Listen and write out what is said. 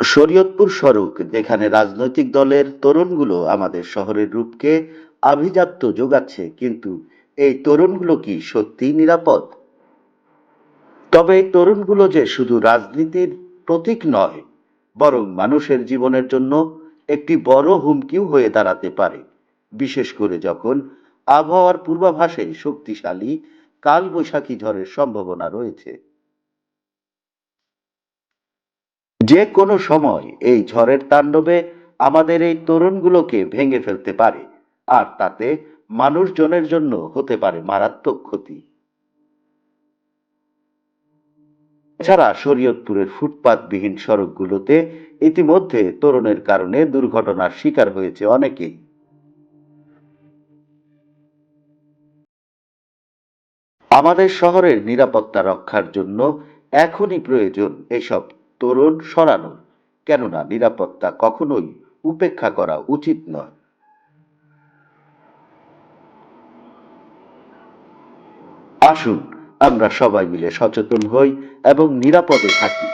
শরীয়তপুর সড়ক, যেখানে রাজনৈতিক দলের তরুণগুলো আমাদের শহরের রূপকে আভিজাত্য যোগাচ্ছে, কিন্তু এই তরুণগুলো কি সত্যিই নিরাপদ? তবে এই তরুণগুলো যে শুধু রাজনীতির প্রতীক নয়, বরং মানুষের জীবনের জন্য একটি বড় হুমকিও হয়ে দাঁড়াতে পারে, বিশেষ করে যখন আবহাওয়ার পূর্বাভাসে শক্তিশালী কালবৈশাখী ঝড়ের সম্ভাবনা রয়েছে। যে কোনো সময় এই ঝড়ের তাণ্ডবে আমাদের এই তরুণগুলোকে ভেঙে ফেলতে পারে, আর তাতে মানুষজনের জন্য হতে পারে মারাত্মক ক্ষতি। এছাড়া শরীয়তপুরের ফুটপাতবিহীন সড়কগুলোতে ইতিমধ্যে তরুণের কারণে দুর্ঘটনার শিকার হয়েছে অনেকেই। আমাদের শহরের নিরাপত্তা রক্ষার জন্য এখনই প্রয়োজন এসব তরুণ সরানো, কেননা নিরাপত্তা কখনোই উপেক্ষা করা উচিত নয়। আসুন আমরা সবাই মিলে সচেতন হই এবং নিরাপদে থাকি।